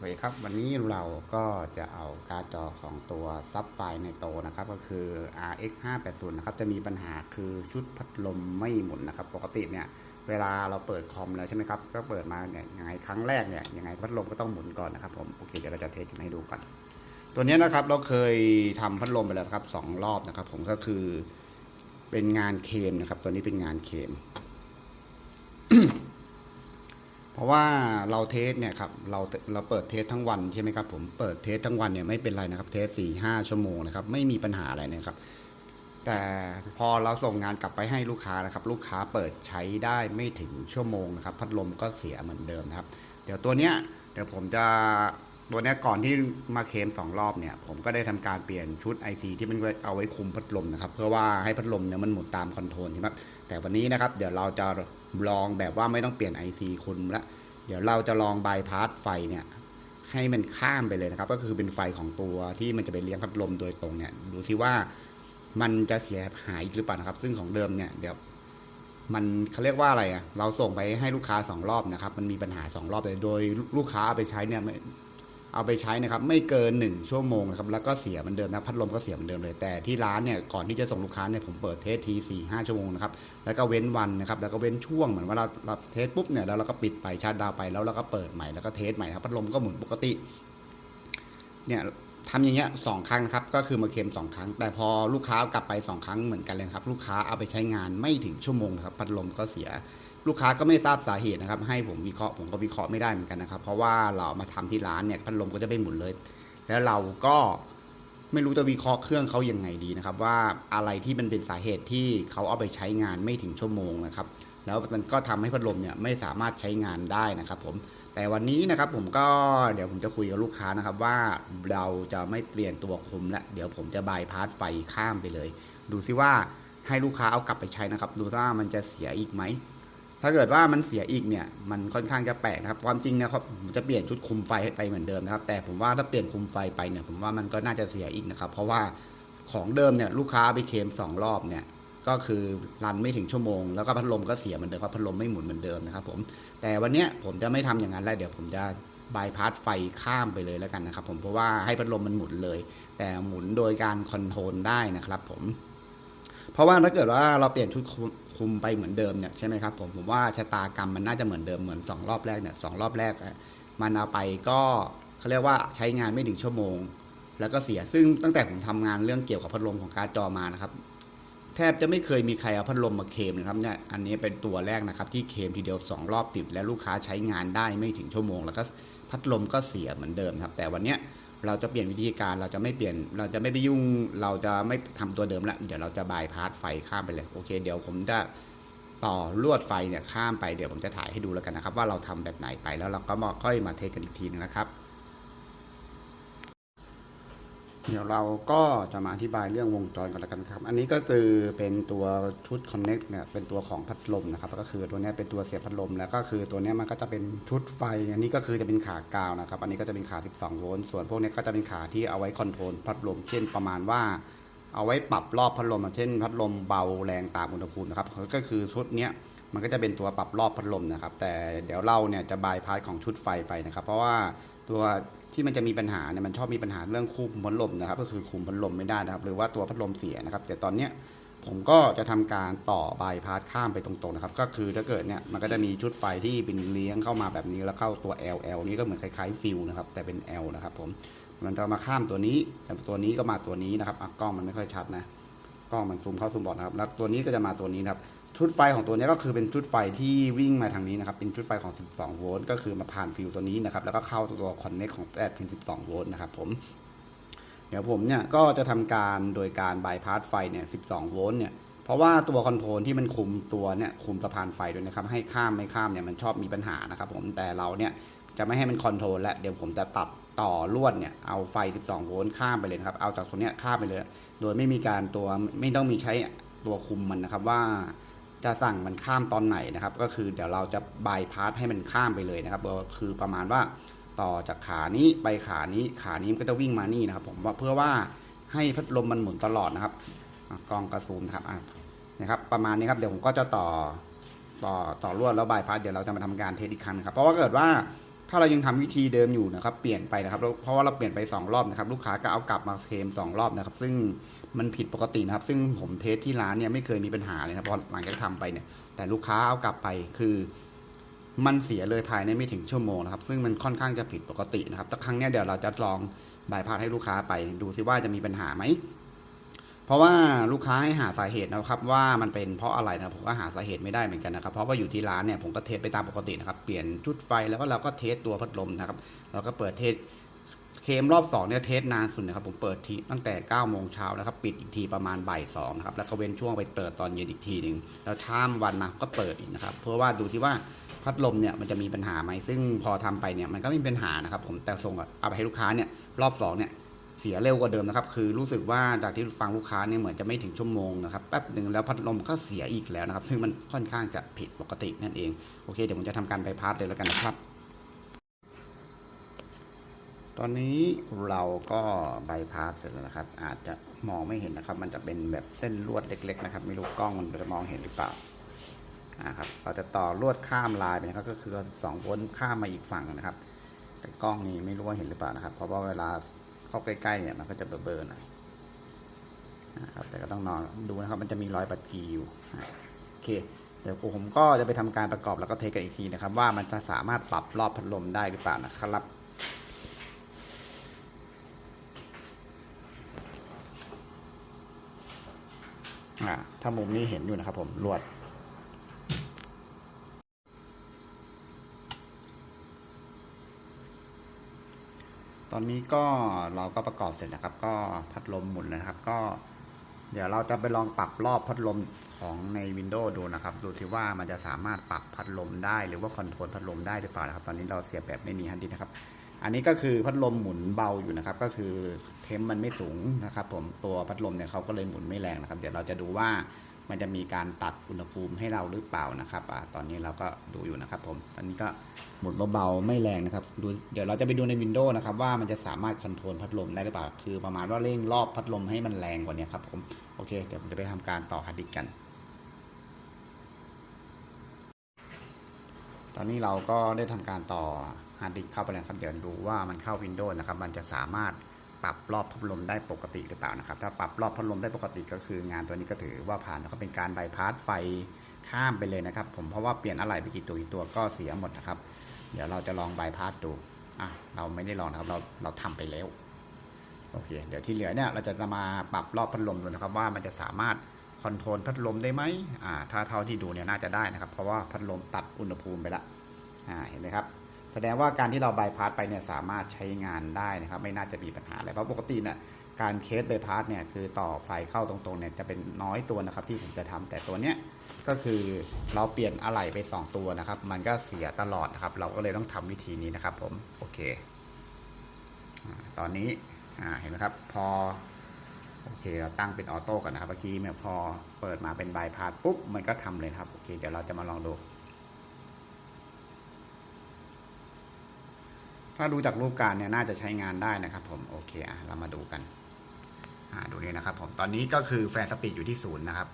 สวัสดีครับ วันนี้เราก็จะเอาการ์ดจอของตัวซับไฟในโตนะครับ ก็คือ RX 580นะครับ จะมีปัญหาคือชุดพัดลมไม่หมุนนะครับ ปกติเนี่ย เวลาเราเปิดคอมแล้วใช่ไหมครับ ก็เปิดมาเนี่ยยังไงครั้งแรกเนี่ยยังไงพัดลมก็ต้องหมุนก่อนนะครับผม โอเค เดี๋ยวเราจะเทสกันให้ดูกันตัวนี้นะครับเราเคยทำพัดลมไปแล้วครับสองรอบนะครับ ผมก็คือเป็นงานเคมนะครับ ตัวนี้เป็นงานเคม เพราะว่าเราเทสเนี่ยครับเราเราเปิดเทสทั้งวันใช่ไหมครับผมเปิดเทสทั้งวันเนี่ยไม่เป็นไรนะครับเทสสี่ห้าชั่วโมงนะครับไม่มีปัญหาอะไรนะครับ แต่พอเราส่งงานกลับไปให้ลูกค้านะครับ ลูกค้าเปิดใช้ได้ไม่ถึงชั่วโมงนะครับ พัดลมก็เสียเหมือนเดิมนะครับ เดี๋ยวตัวเนี้ยเดี๋ยวผมจะตัวเนี้ยก่อนที่มาเคมสองรอบเนี่ย ผมก็ได้ทำการเปลี่ยนชุด IC ที่มันเอาไว้คุมพัดลมนะครับ เพื่อว่าให้พัดลมเนี่ยมันหมุนตามคอนโทรลใช่ไหมแต่วันนี้นะครับ เดี๋ยวเราจะ ลองแบบว่าไม่ต้องเปลี่ยน IC คุมละ เดี๋ยวเราจะลองบายพาสไฟเนี่ยให้มันข้ามไปเลยนะครับ ก็คือเป็นไฟของตัวที่มันจะไปเลี้ยงพัดลมโดยตรงเนี่ย ดูซิว่ามันจะเสียหายหรือเปล่านะครับ ซึ่งของเดิมเนี่ยเดี๋ยวมันเขาเรียกว่าอะไรอะเราส่งไปให้ลูกค้าสองรอบนะครับ มันมีปัญหาสองรอบเลยโดยลูกค้าเอาไปใช้เนี่ย เอาไปใช้นะครับไม่เกินหนึ่งชั่วโมงนะครับแล้วก็เสียเหมือนเดิมนะพัดลมก็เสียเหมือนเดิมเลยแต่ที่ร้านเนี่ยก่อนที่จะส่งลูกค้าเนี่ยผมเปิดเทสทีสี่ห้าชั่วโมงนะครับแล้วก็เว้นวันนะครับแล้วก็เว้นช่วงเหมือนว่าเราเราเทสปุ๊บเนี่ยแล้วเราก็ปิดไปชาร์จดาวไปแล้วเราก็เปิดใหม่แล้วก็เทสใหม่ครับพัดลมก็หมุนปกติเนี่ยทำอย่างเงี้ยสองครั้งครับก็คือมาเค็มสองครั้ง แต่พอลูกค้าเอากลับไปสองครั้งเหมือนกันเลยครับ ลูกค้าเอาไปใช้งานไม่ถึงชั่วโมงนะครับพัดลมก็เสียลูกค้าก็ไม่ทราบสาเหตุนะครับ ให้ผมวิเคราะห์ผมก็วิเคราะห์ไม่ได้เหมือนกันนะครับ เพราะว่าเรามาทำที่ร้านเนี่ยพัดลมก็จะไม่หมุนเลย แล้วเราก็ไม่รู้จะวิเคราะห์เครื่องเขายังไงดีนะครับ ว่าอะไรที่มันเป็นสาเหตุที่เขาเอาไปใช้งานไม่ถึงชั่วโมงนะครับ แล้วมันก็ทำให้พัดลมเนี่ยไม่สามารถใช้งานได้นะครับผมแต่วันนี้นะครับผมก็เดี๋ยวผมจะคุยกับลูกค้านะครับ ว่าเราจะไม่เปลี่ยนตัวคุมและเดี๋ยวผมจะบายพาสไฟข้ามไปเลย ดูซิว่าให้ลูกค้าเอากลับไปใช้นะครับ ดูว่ามันจะเสียอีกไหม ถ้าเกิดว่ามันเสียอีกเนี่ยมันค่อนข้างจะแปลกนะครับความจริงนะครับผมจะเปลี่ยนชุดคุมไฟไปเหมือนเดิมนะครับ แต่ผมว่าถ้าเปลี่ยนคุมไฟไปเนี่ยผมว่ามันก็น่าจะเสียอีกนะครับ เพราะว่าของเดิมเนี่ยลูกค้าไปเคมสองรอบเนี่ยก็คือรันไม่ถึงชั่วโมงแล้วก็พัดลมก็เสียเหมือนเดิมครับพัดลมไม่หมุนเหมือนเดิมนะครับผมแต่วันเนี้ยผมจะไม่ทำอย่างนั้นแล้วเดี๋ยวผมจะบายพาสไฟข้ามไปเลยแล้วกันนะครับผมเพราะว่าให้พัดลมมันหมุนเลย แต่หมุนโดยการคอนโทรลได้นะครับผม เพราะว่าถ้าเกิดว่าเราเปลี่ยนชุดคุมไปเหมือนเดิมเนี่ยใช่ไหมครับผมผมว่าชะตากรรมมันน่าจะเหมือนเดิมเหมือนสองรอบแรกเนี่ยสองรอบแรกมันเอาไปก็เขาเรียกว่าใช้งานไม่ถึงชั่วโมง แล้วก็เสียซึ่งตั้งแต่ผมทำงานเรื่องเกี่ยวกับพัดลมของการ์ดจอมานะครับ แทบจะไม่เคยมีใครเอาพัดลมมาเคมนะครับเนี่ยอันนี้เป็นตัวแรกนะครับที่เคมทีเดียวสองรอบติดและลูกค้าใช้งานได้ไม่ถึงชั่วโมง แล้วก็พัดลมก็เสียเหมือนเดิมครับ แต่วันเนี้ย เราจะเปลี่ยนวิธีการเราจะไม่เปลี่ยน เราจะไม่ไปยุ่ง เราจะไม่ทำตัวเดิมละเดี๋ยวเราจะบายพาสไฟข้ามไปเลยโอเค เดี๋ยวผมจะต่อลวดไฟเนี่ยข้ามไปเดี๋ยวผมจะถ่ายให้ดูแล้วกันนะครับ ว่าเราทำแบบไหนไปแล้วเราก็มาค่อยมาเทสกันอีกทีนึงนะครับ เดี๋ยวเราก็จะมาอธิบายเรื่องวงจรกันแล้วกันครับ อันนี้ก็คือเป็นตัวชุด Connect เนี่ยเป็นตัวของพัดลมนะครับก็คือตัวนี้เป็นตัวเสียบพัดลมแล้วก็คือตัวนี้มันก็จะเป็นชุดไฟ อันนี้ก็คือจะเป็นขากาวนะครับ อันนี้ก็จะเป็นขา 12 โวลต์ส่วนพวกนี้ก็จะเป็นขาที่เอาไว้คอนโทรลพัดลม เช่นประมาณว่า เอาไว้ปรับรอบพัดลมเช่น พัดลมเบาแรงตามอุณหภูมินะครับก็คือชุดนี้มันก็จะเป็นตัวปรับรอบพัดลมนะครับ แต่เดี๋ยวเราเนี่ยจะบายพาสของชุดไฟไปนะครับ เพราะว่าตัว ที่มันจะมีปัญหาเนี่ยมันชอบมีปัญหาเรื่องคุมพัดลมนะครับ ก็คือคุมพัดลมไม่ได้นะครับ หรือว่าตัวพัดลมเสียนะครับ แต่ตอนเนี้ยผมก็จะทำการต่อบายพาสข้ามไปตรงๆนะครับ ก็คือถ้าเกิดเนี่ยมันก็จะมีชุดไฟที่เป็นเลี้ยงเข้ามาแบบนี้แล้วเข้าตัว L L นี้ก็เหมือนคล้ายๆฟิวนะครับ แต่เป็น L นะครับ ผมมันจะมาข้ามตัวนี้แต่ตัวนี้ก็มาตัวนี้นะครับกล้องมันไม่ค่อยชัดนะกล้องมันซูมเข้าซูมออกนะครับแล้วตัวนี้ก็จะมาตัวนี้นะครับ ชุดไฟของตัวนี้ก็คือเป็นชุดไฟที่วิ่งมาทางนี้นะครับ เป็นชุดไฟของ 12 โวลต์ ก็คือมาผ่านฟิวตัวนี้นะครับ แล้วก็เข้าตัวคอนเน็กของ8พิน12 โวลต์นะครับผม เดี๋ยวผมเนี่ยก็จะทำการโดยการบายพาสไฟเนี่ย 12 โวลต์เนี่ย เพราะว่าตัวคอนโทรลที่มันคุมตัวเนี่ยคุมสะพานไฟด้วยนะครับ ให้ข้ามไม่ข้ามเนี่ยมันชอบมีปัญหานะครับผม แต่เราเนี่ยจะไม่ให้มันคอนโทรลและเดี๋ยวผมจะตัดต่อลวดเนี่ยเอาไฟ 12 โวลต์ข้ามไปเลยครับ เอาจากตัวเนี้ยข้ามไปเลย โดยไม่มีการตัวไม่ต้องมีใช้ตัวคุมมันนะครับว่า จะสั่งมันข้ามตอนไหนนะครับ ก็คือเดี๋ยวเราจะบายพาสให้มันข้ามไปเลยนะครับก็คือประมาณว่าต่อจากขานี้ไปขานี้ขานี้มันก็จะวิ่งมานี่นะครับ ผมว่าเพื่อว่าให้พัดลมมันหมุนตลอดนะครับกองกระซูมนครับนะครับ ประมาณนี้ครับเดี๋ยวผมก็จะต่อต่อต่อลวดแล้วบายพาสเดี๋ยวเราจะมาทำการเทสอีกครั้งนะครับ เพราะว่าเกิดว่าถ้าเรายังทำวิธีเดิมอยู่นะครับ เปลี่ยนไปนะครับ เพราะว่าเราเปลี่ยนไปสองรอบนะครับ ลูกค้าก็เอากลับมาเคลมสองรอบนะครับ ซึ่ง มันผิดปกตินะครับ ซึ่งผมเทสที่ร้านเนี่ยไม่เคยมีปัญหาเลยนะครับพอหลังจากทำไปเนี่ย แต่ลูกค้าเอากลับไปคือ มันเสียเลยภายในไม่ถึงชั่วโมงนะครับ ซึ่งมันค่อนข้างจะผิดปกตินะครับแต่ครั้งเนี้ยเดี๋ยวเราจะลองบายพาสให้ลูกค้าไป ดูซิว่าจะมีปัญหาไหมเพราะว่าลูกค้าให้หาสาเหตุนะครับ ว่ามันเป็นเพราะอะไรนะผมก็หาสาเหตุไม่ได้เหมือนกันนะครับ เพราะว่าอยู่ที่ร้านเนี่ยผมก็เทสไปตามปกตินะครับ เปลี่ยนชุดไฟแล้วก็เราก็เทสตัวพัดลมนะครับ เราก็เปิดเทส เคมรอบสองเนี่ยเทสนานสุดนะครับผมเปิดทีตั้งแต่9ก้าโมงเช้านะครับปิดอีกทีประมาณบ่ายสองนะครับแล้วก็เว้นช่วงไปเปิดตอนเย็นอีกทีหนึ่งแล้วข้ามวันมาก็เปิดอีกนะครับเพื่อว่าดูที่ว่าพัดลมเนี่ยมันจะมีปัญหาไหมซึ่งพอทำไปเนี่ยมันก็ไม่มีปัญหานะครับผมแต่ส่งเอาไปให้ลูกค้าเนี่ยรอบสองเนี่ยเสียเร็วกว่าเดิมนะครับ คือรู้สึกว่าจากที่ฟังลูกค้าเนี่ยเหมือนจะไม่ถึงชั่วโมงนะครับแป๊บหนึ่งแล้วพัดลมก็เสียอีกแล้วนะครับ ซึ่งมันค่อนข้างจะผิดปกตินั่นเองโอเคเดี๋ยวผมจะทำการไปพาร์ทเลยแล้วกันนะครับ ตอนนี้เราก็ใบพาสเสร็จแล้วนะครับ อาจจะมองไม่เห็นนะครับ มันจะเป็นแบบเส้นลวดเล็ก ๆ นะครับ ไม่รู้กล้องมันจะมองเห็นหรือเปล่าอ่าครับเราจะต่อลวดข้ามลายไปนะครับ ก็คือ12โวลต์ข้ามมาอีกฝั่งนะครับ แต่กล้องนี้ไม่รู้ว่าเห็นหรือเปล่านะครับ เพราะว่าเวลาเข้าใกล้ๆเนี่ยมันก็จะเบลอๆหน่อยนะครับ แต่ก็ต้องนอนดูนะครับ มันจะมีรอยปัดกีอยู่โอเค เดี๋ยวผมก็จะไปทำการประกอบแล้วก็เทกันอีกทีนะครับ ว่ามันจะสามารถปรับรอบพัดลมได้หรือเปล่านะครับ อ่าถ้ามุมนี้เห็นอยู่นะครับผมลวด ตอนนี้ก็เราก็ประกอบเสร็จนะครับ ก็พัดลมหมุนแล้วนะครับ ก็ เดี๋ยวเราจะไปลองปรับรอบพัดลมของใน Windows ดูนะครับ ดูสิว่ามันจะสามารถปรับพัดลมได้ หรือว่าคอนโทรลพัดลมได้หรือเปล่านะครับ ตอนนี้เราเสียบแบบไม่มีฮันดีนะครับ อันนี้ก็คือพัดลมหมุนเบาอยู่นะครับ ก็คือเทมมันไม่สูงนะครับ ผมตัวพัดลมเนี่ยเขาก็เลยหมุนไม่แรงนะครับ เดี๋ยวเราจะดูว่ามันจะมีการตัดอุณหภูมิให้เราหรือเปล่านะครับอตอนนี้เราก็ดูอยู่นะครับ ผม ตอนนี้ก็หมุนเบาๆไม่แรงนะครับดูเดี๋ยวเราจะไปดูใน Windows นะครับว่ามันจะสามารถคอนโทรลพัดลมได้หรือเปล่า คือประมาณว่าเร่งรอบพัดลมให้มันแรงกว่านี้ครับ ผม โอเค เดี๋ยวผมจะไปทำการต่อฮาร์ดดิสก์กัน ตอนนี้เราก็ได้ทำการต่อ ฮาร์ดดิสก์เข้าไปแล้วครับเดี๋ยวดูว่ามันเข้า Windows นะครับ มันจะสามารถปรับรอบพัดลมได้ปกติหรือเปล่านะครับ ถ้าปรับรอบพัดลมได้ปกติก็คืองานตัวนี้ก็ถือว่าผ่านแล้วก็เป็นการบายพาสไฟข้ามไปเลยนะครับ ผมเพราะว่าเปลี่ยนอะไรไปกี่ตัวกี่ตัวก็เสียหมดนะครับ เดี๋ยวเราจะลองบายพาสดูอะเราไม่ได้ลองนะครับเราเราทำไปแล้วโอเค เดี๋ยวที่เหลือเนี่ยเราจะมาปรับรอบพัดลมดูนะครับ ว่ามันจะสามารถคอนโทรลพัดลมได้ไหมอ่าถ้าเท่าที่ดูเนี่ยน่าจะได้นะครับ เพราะว่าพัดลมตัดอุณหภูมิไปละอ่าเห็นไหมครับ ดงว่าการที่เราบายพาสไปเนี่ยสามารถใช้งานได้นะครับ ไม่น่าจะมีปัญหาอะไรเพราะปกติเนี่ยการเคสบายพาสเนี่ยคือต่อไฟเข้าตรงๆเนี่ยจะเป็นน้อยตัวนะครับที่ผมจะทำแต่ตัวเนี้ยก็คือเราเปลี่ยนอะไหล่ไป 2 ตัวนะครับ มันก็เสียตลอดนะครับ เราก็เลยต้องทำวิธีนี้นะครับ ผมโอเคอตอนนี้เห็นไหมครับพอโอเคเราตั้งเป็นออโต้ก่อนนะครับเมื่อกี้เนี่ยพอเปิดมาเป็นบายพาสปุ๊บมันก็ทำเลยครับโอเคเดี๋ยวเราจะมาลองดู ถ้าดูจากรูปการเนี่ยน่าจะใช้งานได้นะครับผมโอเคอะเรามาดูกันอ่าดูนี่นะครับผมตอนนี้ก็คือแฟร์สปีดอยู่ที่ศูนย์นะครับ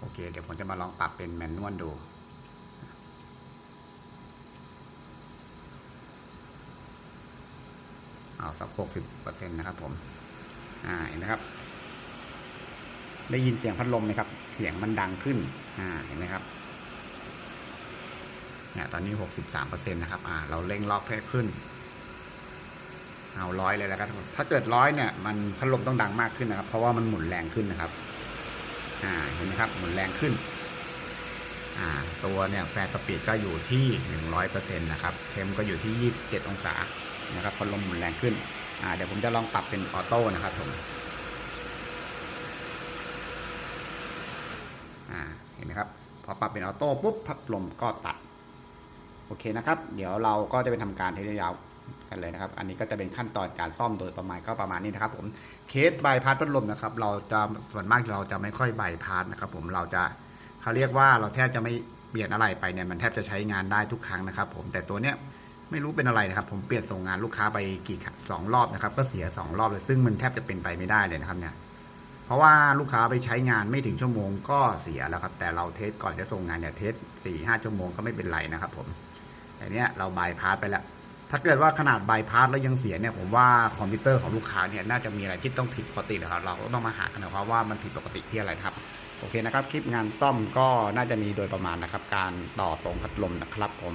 โอเค เดี๋ยวผมจะมาลองปรับเป็นแมนนวลดูเอาสักหกสิบเปอร์เซ็นต์นะครับผม อ่าเห็นไหมครับ ได้ยินเสียงพัดลมไหมครับ เสียงมันดังขึ้น อ่าเห็นไหมครับเนี่ยตอนนี้หกสิบสามเปอร์เซ็นต์นะครับ อ่า เราเร่งรอบเพิ่มขึ้น เอาร้อยเลยแล้วกันถ้าเกิดร้อยเนี่ยมันพัดลมต้องดังมากขึ้นนะครับ เพราะว่ามันหมุนแรงขึ้นนะครับ อ่าเห็นไหมครับ หมุนแรงขึ้น อ่า ตัวเนี่ยแฟร์สปีดก็อยู่ที่หนึ่งร้อยเปอร์เซ็นต์นะครับเทมก็อยู่ที่ยี่สิบเจ็ดองศานะครับพัดลมหมุนแรงขึ้น อ่าเดี๋ยวผมจะลองปรับเป็นออโต้นะครับผมอ่าเห็นไหมครับพอปรับเป็นออโต้ปุ๊บพัดลมก็ตัด โอเคนะครับ เดี๋ยวเราก็จะไปทำการเทสยาว กันเลยนะครับ อันนี้ก็จะเป็นขั้นตอนการซ่อมโดยประมาณก็ประมาณนี้นะครับ ผมเคสใบพาสพัดลมนะครับ เราจะส่วนมากเราจะไม่ค่อยใบพาสนะครับ ผมเราจะเขาเรียกว่าเราแทบจะไม่เปลี่ยนอะไรไปเนี่ยมันแทบจะใช้งานได้ทุกครั้งนะครับ ผมแต่ตัวเนี้ยไม่รู้เป็นอะไรนะครับ ผมเปลี่ยนส่งงานลูกค้าไปกี่สองรอบนะครับ ก็เสียสองรอบเลยซึ่งมันแทบจะเป็นไปไม่ได้เลยนะครับเนี่ยเพราะว่าลูกค้าไปใช้งานไม่ถึงชั่วโมงก็เสียแล้วครับ แต่เราเทสก่อนจะส่งงานเนี่ยเทสสี่ห้าชั่วโมงก็ไม่เป็นไรนะครับ ผมแต่เนี้ยเราบายพาสไปแล้ว ถ้าเกิดว่าขนาดบายพาสแล้วยังเสียเนี่ยผมว่าคอมพิวเตอร์ของลูกค้าเนี่ยน่าจะมีอะไรที่ต้องผิดปกตินะครับ เราก็ต้องมาหากันนะครับว่ามันผิดปกติที่อะไรครับโอเคนะครับคลิปงานซ่อมก็น่าจะมีโดยประมาณนะครับ การต่อตรงพัดลมนะครับผม